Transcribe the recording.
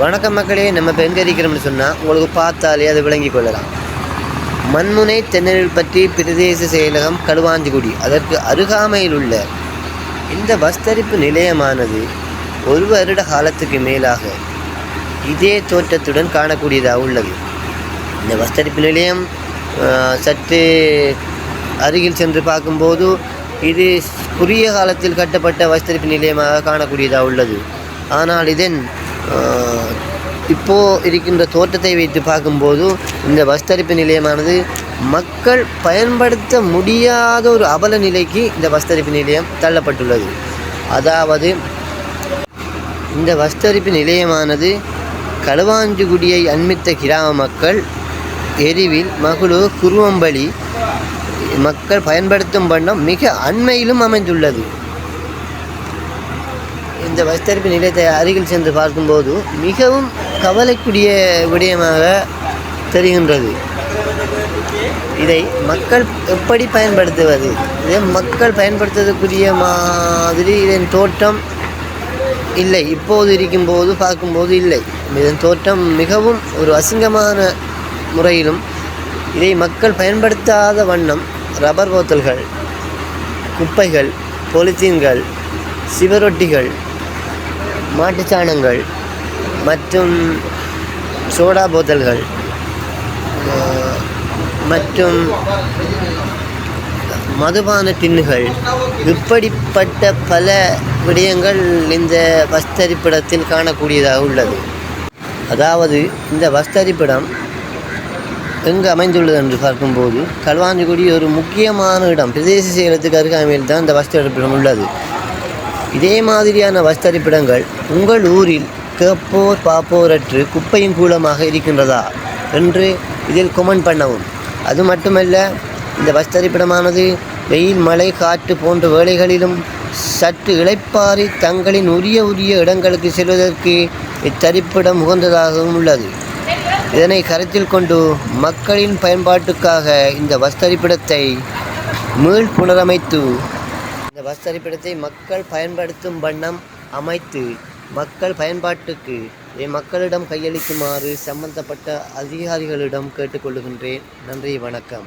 வணக்கம் மக்களே நம்ம இப்போ எங்கே இருக்கிறோம்னு சொன்னால் உங்களுக்கு பார்த்தாலே அதை விளங்கி கொள்ளலாம். மண்முனை தென்னல் பற்றி பிரதேச செயலகம் களுவாஞ்சிக்குடி அதற்கு அருகாமையில் உள்ள இந்த வஸ்தரிப்பு நிலையமானது ஒரு வருட காலத்துக்கு மேலாக இதே தோற்றத்துடன் காணக்கூடியதாக உள்ளது. இந்த வஸ்தரிப்பு நிலையம் சற்று அருகில் சென்று பார்க்கும்போது இது குறுகிய காலத்தில் கட்டப்பட்ட வஸ்திரிப்பு நிலையமாக காணக்கூடியதாக உள்ளது. ஆனால் இதன் இப்போது இருக்கின்ற தோற்றத்தை வைத்து பார்க்கும்போது இந்த வஸ்தரிப்பு நிலையமானது மக்கள் பயன்படுத்த முடியாத ஒரு அபல நிலைக்கு இந்த வஸ்தரிப்பு நிலையம் தள்ளப்பட்டுள்ளது. அதாவது இந்த வஸ்தரிப்பு நிலையமானது களுவாஞ்சிகுடியை அண்மித்த கிராம மக்கள் எரிவில் மகளு குருவம்பலி மக்கள் பயன்படுத்தும் வண்ணம் மிக அண்மையிலும் அமைந்துள்ளது. இந்த வஸ்தரிப்பு நிலையத்தை அருகில் சென்று பார்க்கும்போது மிகவும் கவலைக்குரிய விடயமாக தெரிகின்றது. இதை மக்கள் எப்படி பயன்படுத்துவது? இதை மக்கள் பயன்படுத்துவதற்குரிய மாதிரி இதன் தோற்றம் இல்லை. இப்போது இருக்கும்போது பார்க்கும்போது இல்லை. இதன் தோற்றம் மிகவும் ஒரு அசிங்கமான முறையிலும் இதை மக்கள் பயன்படுத்தாத வண்ணம் ரப்பர் போத்தல்கள் குப்பைகள் பொலித்தீன்கள் சிவரொட்டிகள் மாட்டுச்சாணங்கள் மற்றும் சோடா போத்தல்கள் மற்றும் மதுபான டின்னுகள் இப்படிப்பட்ட பல விடயங்கள் இந்த வஸ்தரிப்பிடத்தில் காணக்கூடியதாக உள்ளது. அதாவது இந்த வஸ்தரிப்பிடம் எங்கு அமைந்துள்ளது என்று பார்க்கும்போது கல்வாஞ்சிக்குடி ஒரு முக்கியமான இடம். பிரதேச செயலத்துக்கு அருகாமையில் தான் இந்த வஸ்தரிப்பிடம் உள்ளது. இதே மாதிரியான வஸ்தரிப்பிடங்கள் உங்கள் ஊரில் கேட்போர் பாப்போரற்று குப்பையும் கூலமாக இருக்கின்றதா என்று இதில் கொமெண்ட் பண்ணவும். அது மட்டுமல்ல இந்த வஸ்தரிப்பிடமானது வெயில் மழை காற்று போன்ற வேளைகளிலும் சற்று இளைப்பாறி தங்களின் உரிய உரிய இடங்களுக்கு செல்வதற்கு இத்தரிப்பிடம் உகந்ததாகவும் உள்ளது. இதனை கருத்தில் கொண்டு மக்களின் பயன்பாட்டுக்காக இந்த வஸ்தரிப்பிடத்தை மீள் புனரமைத்து பஸ் வஸ்தரிப்பிடத்தை மக்கள் பயன்படுத்தும் வண்ணம் அமைத்து மக்கள் பயன்பாட்டுக்கு மக்களிடம் கையளிக்குமாறு சம்பந்தப்பட்ட அதிகாரிகளிடம் கேட்டுக்கொள்கின்றேன். நன்றி வணக்கம்.